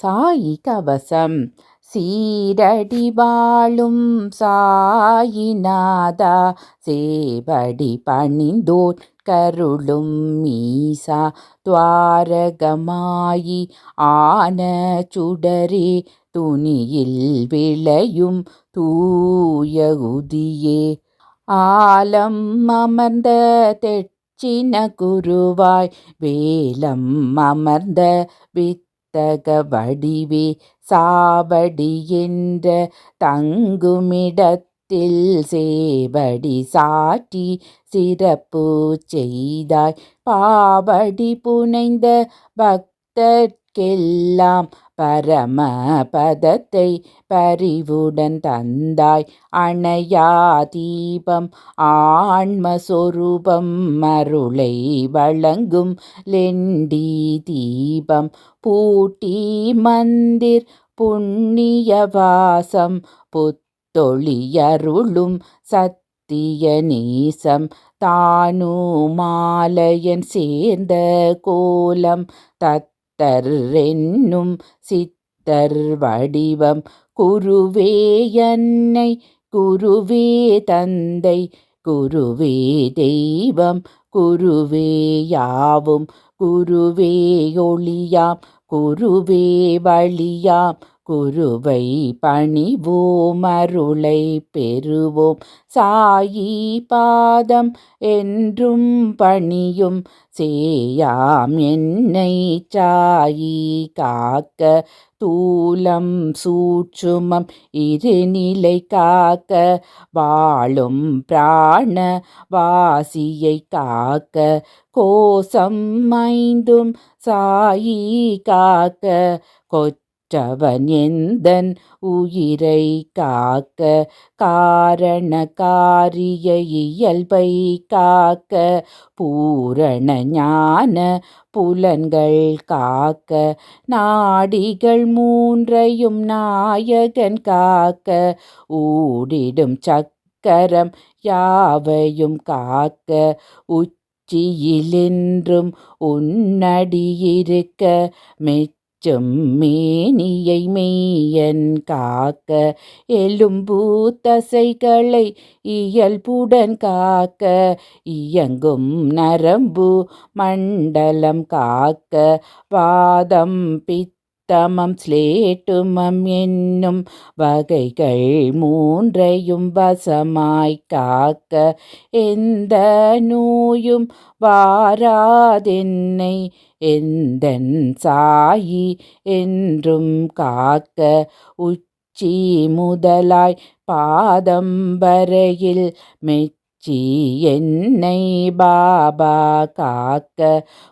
சாயி கவசம் சீரடி வாழும் சாயிநாதா சேவடி பணிந்தோர் கருளும் மீசா துவாரகமாயி ஆன சுடரே துணியில் விளையும் தூய உதியே ஆலம் அமர்ந்த தெச்சின குருவாய் வேலம் அமர்ந்த வித் வித்தக வடிவே சாவடி என்ற தங்குமிடத்தில் சேவடி சாற்றி சிறப்பு செய்தாய். பாவடி புனைந்த பக்தர்க்கெல்லாம் பரம பதத்தை பரிவுடன் தந்தாய். அணையா தீபம் ஆன்மஸ்வரூபம் அருளை வழங்கும் லெண்டி தீபம் பூட்டி மந்திர் புண்ணியவாசம் புத்தொழியருளும் சத்திய நீசம் தானு மாலையன் சேர்ந்த கோலம் தத் என்னும் சித்தர் வடிவம் குருவே என்னை குருவே தந்தை குருவே தெய்வம். குருவே யாவும் குருவே ஒளியாம் குருவே வழியாம். குருவை பணிவோம் அருளை பெறுவோம். சாயி பாதம் என்றும் பணியும் சேயாம் என்னை சாயி காக்க. தூலம் சூட்சுமம் இருநிலை காக்க. வாழும் பிராண வாசியை காக்க. கோசம் மைந்தும் சாயி காக்க. கொச்ச கொற்றவன் எந்தன் உயிரை காக்க காரண காரிய இயல்பை காக்க பூரண ஞான புலன்கள் காக்க நாடிகள் மூன்றையும் நாயகன் காக்க ஊடிடும் சக்கரம் யாவையும் காக்க உச்சியிலென்றும் உன்னடியிருக்க மெச் செம்மேனியை மெய்யன் காக்க எலும்பூத்தசைகளை இயல்புடன் காக்க இயங்கும் நரம்பு மண்டலம் காக்க பாதம் பித் தமம் ஸ்லேட்டுமம் என்னும் வகைகள் மூன்றையும் வசமாய் காக்க எந்த நோயும் வாராதென்னை எந்தன் சாயி என்றும் காக்க உச்சி முதலாய் பாதம் வரையில் மெச் சி என்னை பாபா காக்க.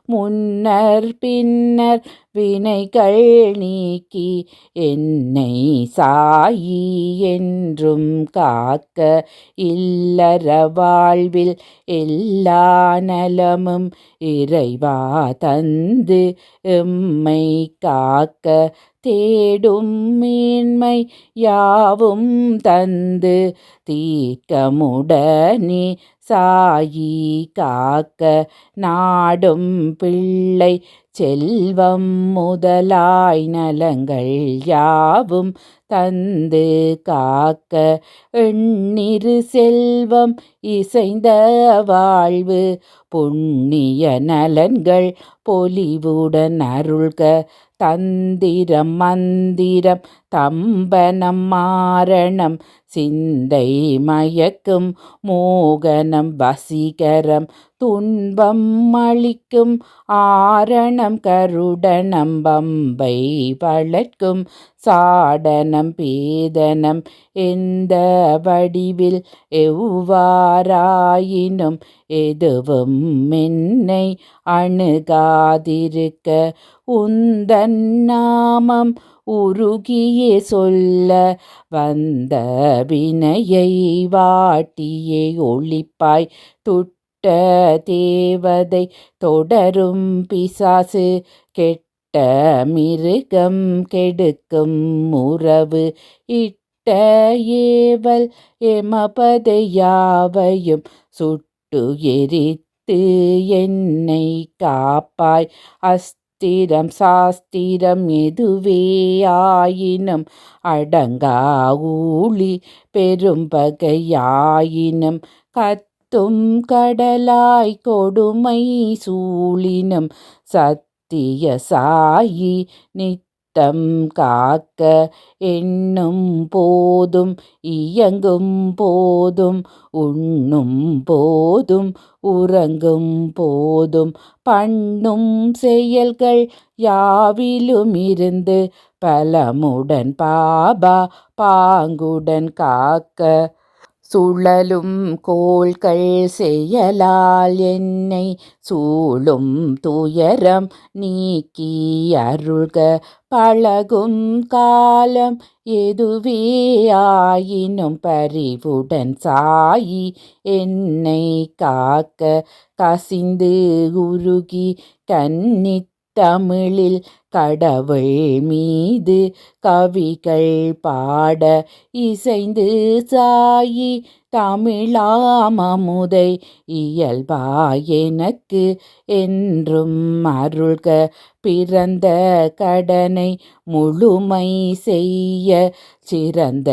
முன்னர் பின்னர் வினைகள் நீக்கி என்னை சாயி என்றும் காக்க. இல்லற வாழ்வில் எல்லா நலமும் இறைவா தந்து எம்மை காக்க. தேடும் மேன்மை யாவும் தந்து தீர்க்கமுடனே சாயி காக்க நாடும் பிள்ளை செல்வம் முதலாய் நலங்கள் யாவும் தந்து காக்க எண்ணிரு செல்வம் இசைந்த வாழ்வு புண்ணிய நலன்கள் பொலிவுடன் அருள்க தந்திரம் மந்திரம் தம்பனம் மாரணம் சிந்தை மயக்கும் மோகனம் வசீகரம் துன்பம் அளிக்கும் ஆரணம் கருடனம் பம்பை வளர்க்கும் சாடனம் பேதனம் எந்த வடிவில் எவ்வாறாயினும் எதுவும் என்னை அணுகாதிருக்க உந்தன் நாமம் உருகியே சொல்ல வந்த வினையை வாட்டியே ஒளிப்பாய் துட்ட தேவதை தொடரும் பிசாசு கெட்ட மிருகம் கெடுக்கும் உறவு இட்ட ஏவல் எமபதையாவையும் சுட்டு எரித்து என்னை காப்பாய் அஸ்த அஸ்திரம் சாஸ்திரம் எதுவேயாயினும் அடங்கா ஊழி பெரும்பகையாயினும் கத்தும் கடலாய் கொடுமை சூழினும் சத்திய சாயி நித் நித்தம் காக்க எண்ணும் போதும் இயங்கும் போதும் உண்ணும் போதும் உறங்கும் போதும். பண்ணும் செயல்கள் யாவிலும் இருந்து பலமுடன் பாபா பாங்குடன் காக்க. சுழலும் கோள்கள் செயலால் என்னை சூழும் துயரம் நீக்கி அருள்க. பழகும் காலம் எதுவே ஆயினும் பரிவுடன் சாயி என்னை காக்க கசிந்து உருகி கன்னித் தமிழில் கடவுள் மீது கவிகள் பாட இசைந்து சாயி தமிழாமமுதை இயல்பா எனக்கு என்றும் அருள்க பிறந்த கடனை முழுமை செய்ய சிறந்த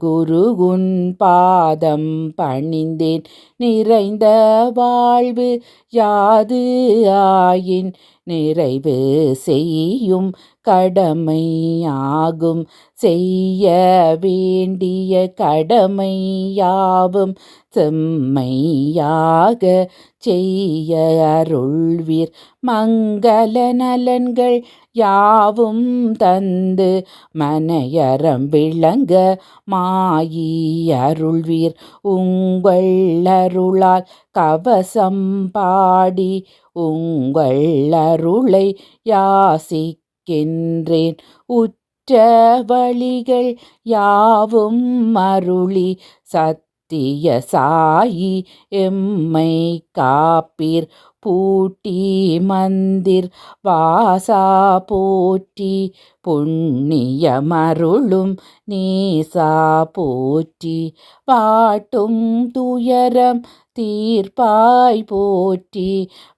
குருகுன் பாதம் பணிந்தேன். நிறைந்த வாழ்வு யாது ஆயின்? நிறைவு செய்யும் கடமையாகும். செய்ய வேண்டிய கடமையாவும் செம்மையாக செய்ய அருள்வீர். மங்கள நலன்கள் யாவும் தந்து மனையறம் விளங்க மாயி அருள்வீர் உங்கள் அருளால் கவசம் பாடி உங்கள் அருளை யாசிக்கின்றேன். உற்ற வழிகள் யாவும் அருளி சத் சத்திய சாயி எம்மை காப்பீர். பூட்டி மந்திர் வாசா போற்றி. புண்ணியமருளும் நீசா போற்றி. வாட்டும் துயரம் தீர்ப்பாய் போற்றி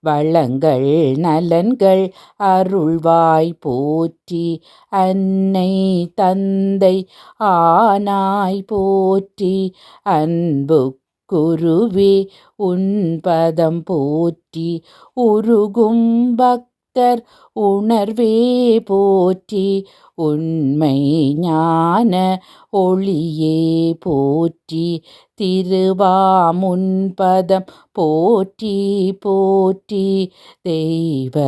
வளங்கள் நலன்கள் அருள்வாய் போற்றி அன்னை தந்தை ஆனாய் போற்றி அன்பு குருவே உன்பதம் போற்றி உருகும் பக் பக்தர் உணர்வே போற்றி உண்மை ஞான ஒளியே போற்றி திருவாமுன்பதம் போற்றி போற்றி தெய்வ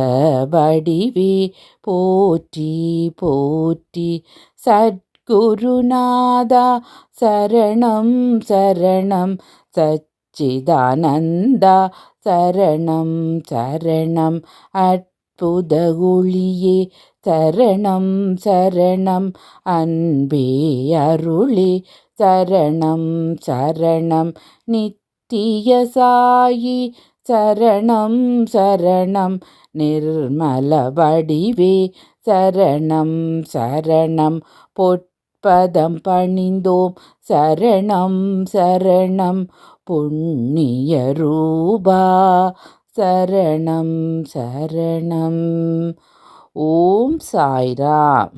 வடிவே போற்றி போற்றி. சத்குருநாதா சரணம் சரணம். சச்சிதானந்தா சரணம் சரணம். அட் அற்புத ஒளியே சரணம் சரணம் அன்பே அருளே சரணம் சரணம் நித்திய சாயி சரணம் சரணம் நிர்மல வடிவே சரணம் சரணம் பொற்பதம் பணிந்தோம் சரணம் சரணம் புண்ணிய ரூபா சரணம் சரணம். ஓம் சாய்ராம்